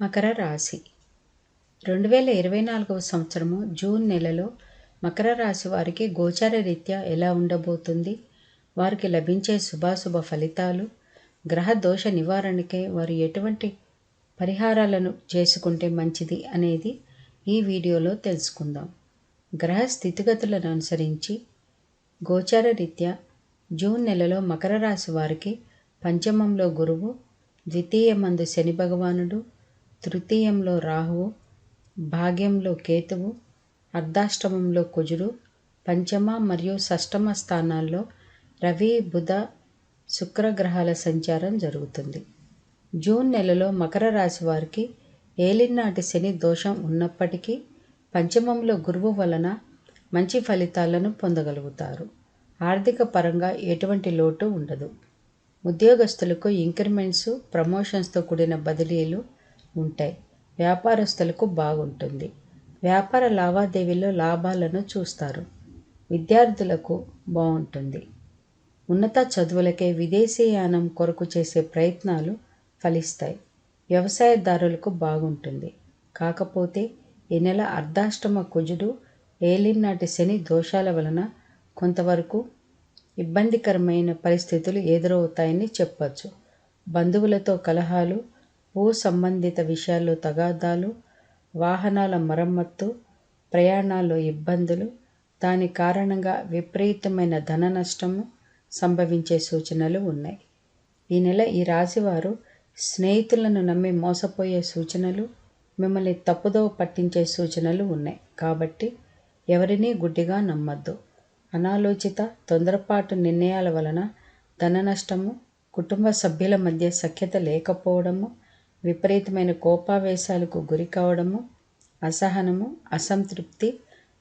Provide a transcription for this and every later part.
మకర రాశి. రెండు వేల ఇరవై నాలుగవ సంవత్సరము జూన్ నెలలో మకర రాశి వారికి గోచార రీత్యా ఎలా ఉండబోతుంది? వారికి లభించే శుభాశుభ ఫలితాలు గ్రహ దోష నివారణకై వారు ఎటువంటి పరిహారాలను చేసుకుంటే మంచిది అనేది ఈ వీడియోలో తెలుసుకుందాం. గ్రహ స్థితిగతులను అనుసరించి గోచార రీత్యా జూన్ నెలలో మకర రాశి వారికి పంచమంలో గురువు ద్వితీయ మందు శని భగవానుడు తృతీయంలో రాహువు భాగ్యంలో కేతువు అర్ధాష్టమంలో కుజుడు పంచమ మరియు షష్టమ స్థానాల్లో రవి బుధ శుక్రగ్రహాల సంచారం జరుగుతుంది. జూన్ నెలలో మకర రాశి వారికి ఏలినాటి శని దోషం ఉన్నప్పటికీ పంచమంలో గురువు వలన మంచి ఫలితాలను పొందగలుగుతారు. ఆర్థిక పరంగా ఎటువంటి లోటు ఉండదు. ఉద్యోగస్తులకు ఇంక్రిమెంట్స్ ప్రమోషన్స్తో కూడిన బదిలీలు ఉంటాయి. వ్యాపారస్తులకు బాగుంటుంది. వ్యాపార లావాదేవీల్లో లాభాలను చూస్తారు. విద్యార్థులకు బాగుంటుంది. ఉన్నత చదువులకే విదేశీయానం కొరకు చేసే ప్రయత్నాలు ఫలిస్తాయి. వ్యవసాయదారులకు బాగుంటుంది. కాకపోతే ఈ నెల అర్ధాష్టమ కుజుడు ఏలినాటి శని దోషాల వలన కొంతవరకు ఇబ్బందికరమైన పరిస్థితులు ఎదురవుతాయని చెప్పచ్చు. బంధువులతో కలహాలు భూ సంబంధిత విషయాల్లో తగాదాలు వాహనాల మరమ్మత్తు ప్రయాణాల్లో ఇబ్బందులు దాని కారణంగా విపరీతమైన ధన నష్టము సంభవించే సూచనలు ఉన్నాయి. ఈ నెల ఈ రాశివారు స్నేహితులను నమ్మి మోసపోయే సూచనలు మిమ్మల్ని తప్పుదోవ పట్టించే సూచనలు ఉన్నాయి. కాబట్టి ఎవరినీ గుడ్డిగా నమ్మద్దు. అనాలోచిత తొందరపాటు నిర్ణయాల వలన ధన నష్టము కుటుంబ సభ్యుల మధ్య సఖ్యత లేకపోవడము విపరీతమైన కోపావేశాలకు గురి కావడము అసహనము అసంతృప్తి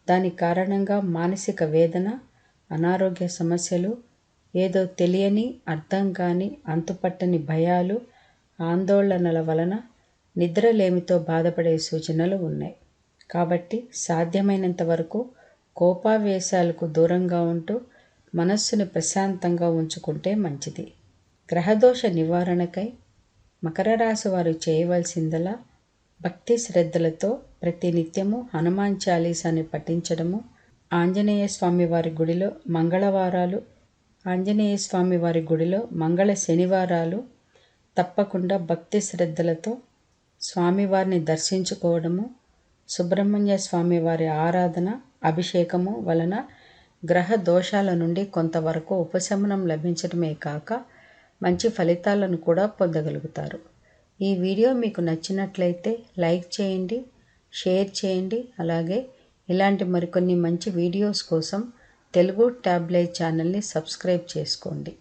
దాని కారణంగా మానసిక వేదన అనారోగ్య సమస్యలు ఏదో తెలియని అర్థం కాని అంతుపట్టని భయాలు ఆందోళనల వలన నిద్రలేమితో బాధపడే సూచనలు ఉన్నాయి. కాబట్టి సాధ్యమైనంత వరకు కోపావేశాలకు దూరంగా ఉంటూ మనస్సును ప్రశాంతంగా ఉంచుకుంటే మంచిది. గ్రహదోష నివారణకై మకర రాశి వారు చేయవలసిందలా భక్తి శ్రద్ధలతో ప్రతినిత్యము హనుమాన్ చాలీసాని పఠించడము. ఆంజనేయ స్వామి వారి గుడిలో మంగళవారాలు ఆంజనేయ స్వామి వారి గుడిలో మంగళ శనివారాలు. తప్పకుండా భక్తి శ్రద్ధలతో స్వామివారిని దర్శించుకోవడము సుబ్రహ్మణ్య స్వామి వారి ఆరాధన అభిషేకము వలన గ్రహ దోషాల నుండి కొంతవరకు ఉపశమనం లభించడమే కాక మంచి ఫలితాలను కూడా పొందగలుగుతారు. ఈ వీడియో మీకు నచ్చినట్లయితే లైక్ చేయండి షేర్ చేయండి అలాగే ఇలాంటి మరికొన్ని మంచి వీడియోస్ కోసం తెలుగు ట్యాబ్లెట్ ఛానల్ని సబ్స్క్రైబ్ చేసుకోండి.